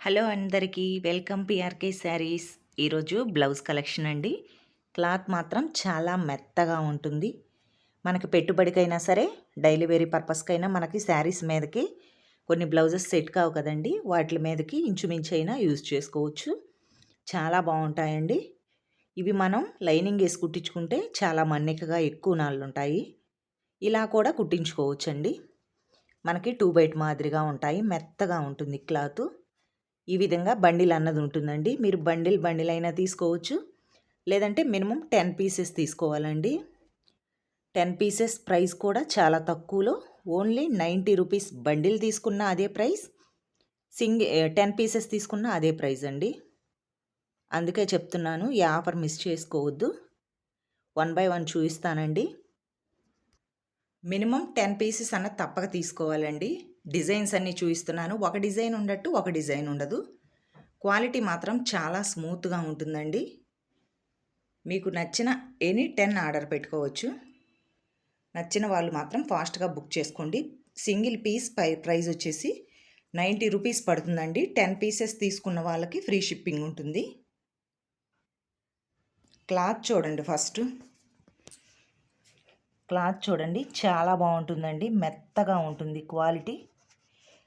Hello అందరికీ welcome PRK saris. ఈరోజు blouse collection అండి. క్లాత్ మాత్రం చాలా మెత్తగా ఉంటుంది. మనకి పెట్టుబడికైనా సరే డైలీ వేరీ పర్పస్కైనా మనకి శారీస్ మీదకి కొన్ని బ్లౌజెస్ సెట్ కావు కదండి. వాటి మీదకి ఇంచుమించు అయినా యూజ్ చేసుకోవచ్చు. చాలా బాగుంటాయండి. ఇవి మనం లైనింగ్ వేసి కుట్టించుకుంటే చాలా మన్నికగా ఎక్కువ నాళ్ళు ఉంటాయి. ఇలా కూడా కుట్టించుకోవచ్చండి. మనకి టూ బైట్ మాదిరిగా ఉంటాయి. మెత్తగా ఉంటుంది క్లాత్. ఈ విధంగా బండిల్ అన్నది ఉంటుందండి. మీరు బండిల్ బండిల్ అయినా తీసుకోవచ్చు. లేదంటే మినిమం టెన్ పీసెస్ తీసుకోవాలండి. టెన్ పీసెస్ ప్రైస్ కూడా చాలా తక్కువలో. ఓన్లీ నైంటీ రూపీస్ బండిల్ తీసుకున్న అదే ప్రైస్. సింగి టెన్ పీసెస్ తీసుకున్న అదే ప్రైస్ అండి. అందుకే చెప్తున్నాను ఈ ఆఫర్ మిస్ చేసుకోవద్దు. వన్ బై వన్ చూపిస్తానండి. మినిమం టెన్ పీసెస్ అన్న తప్పక తీసుకోవాలండి. డిజైన్స్ అన్నీ చూపిస్తున్నాను ఒక డిజైన్ ఉండట్టు ఒక డిజైన్ ఉండదు. క్వాలిటీ మాత్రం చాలా స్మూత్గా ఉంటుందండి. మీకు నచ్చిన ఎనీ టెన్ ఆర్డర్ పెట్టుకోవచ్చు. నచ్చిన వాళ్ళు మాత్రం ఫాస్ట్గా బుక్ చేసుకోండి. సింగిల్ పీస్ పై ప్రైస్ వచ్చేసి నైంటీ రూపీస్ పడుతుందండి. టెన్ పీసెస్ తీసుకున్న వాళ్ళకి ఫ్రీ షిప్పింగ్ ఉంటుంది. క్లాత్ చూడండి ఫస్ట్. క్లాత్ చూడండి. చాలా బాగుంటుందండి. మెత్తగా ఉంటుంది క్వాలిటీ.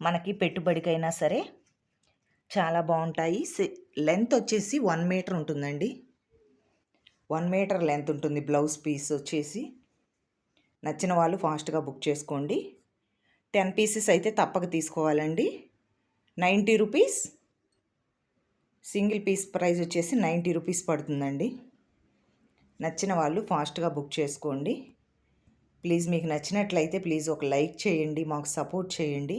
మనకి పెట్టుబడికైనా సరే చాలా బాగుంటాయి. లెంత్ వచ్చేసి వన్ మీటర్ ఉంటుందండి. వన్ మీటర్ లెంత్ ఉంటుంది బ్లౌజ్ పీస్ వచ్చేసి. నచ్చిన వాళ్ళు ఫాస్ట్గా బుక్ చేసుకోండి. టెన్ పీసెస్ అయితే తప్పక తీసుకోవాలండి. Ninety rupees. Single piece price వచ్చేసి నైంటీ రూపీస్ పడుతుందండి. నచ్చిన వాళ్ళు ఫాస్ట్గా బుక్ చేసుకోండి. ప్లీజ్ మీకు నచ్చినట్లయితే ప్లీజ్ ఒక లైక్ చేయండి మాకు సపోర్ట్ చేయండి.